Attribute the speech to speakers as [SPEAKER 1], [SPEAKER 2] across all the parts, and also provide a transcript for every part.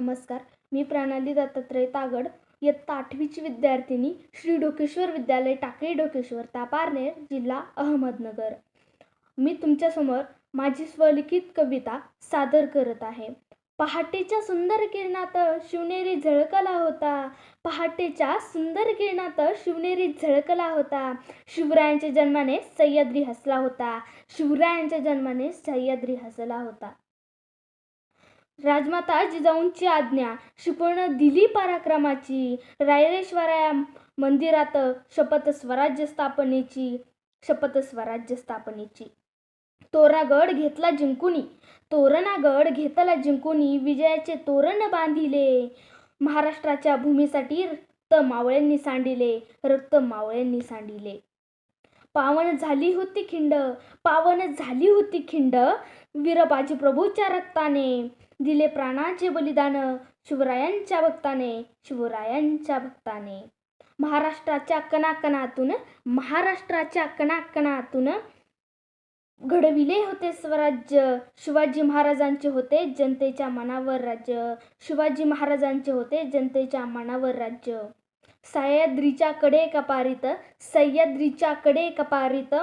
[SPEAKER 1] नमस्कार मी प्रणाली दत्तात्रय तागड इयत्ता आठवीची विद्यार्थिनी श्री डोकेश्वर विद्यालय टाकळी डोकेश्वर तापारनेर जिल्हा अहमदनगर. मी तुमच्यासमोर माझी स्वलिखित कविता सादर करत आहे. पहाटेच्या सुंदर किरणात शिवनेरी झळकला होता. पहाटेच्या सुंदर किरणात शिवनेरी झळकला होता. शिवरायांच्या जन्माने सह्याद्री हसला होता. शिवरायांच्या जन्माने सह्याद्री हसला होता. राजमाता जिजाऊंची आज्ञा. शिकवण दिली पराक्रमाची. रायरेश्वराया मंदिरात शपथ स्वराज्य स्थापनेची शपथ स्वराज्य स्थापनेची. तोरागड घेतला जिंकुनी. तोरणागड घेतला जिंकुनी. विजयाचे तोरण बांधिले. महाराष्ट्राच्या भूमीसाठी रक्त मावळ्यांनी सांडिले. रक्त मावळ्यांनी सांडिले. पावन झाली होती खिंड पावन झाली होती खिंड. वीरबाजी प्रभूच्या रक्ताने दिले प्राणाचे बलिदान शिवरायांच्या भक्ताने शिवरायांच्या भक्ताने. महाराष्ट्राच्या कणाकणातून महाराष्ट्राच्या कणाकणातून घडविले होते स्वराज्य. शिवाजी महाराजांचे होते जनतेच्या मनावर राज्य. शिवाजी महाराजांचे होते जनतेच्या मनावर राज्य. सह्याद्रीच्या कडे कपारीत सह्याद्रीच्या कडे कपारीत.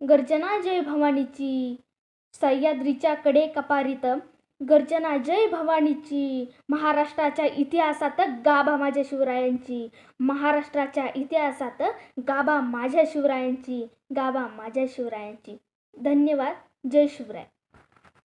[SPEAKER 1] गर्जना जय भवानीची सह्याद्रीच्या कडे कपारीत. गर्जना जय भवानीची महाराष्ट्राच्या इतिहासात गाभा माझ्या शिवरायांची. महाराष्ट्राच्या इतिहासात गाभा माझ्या शिवरायांची गाभा माझ्या शिवरायांची. धन्यवाद जय शिवराय.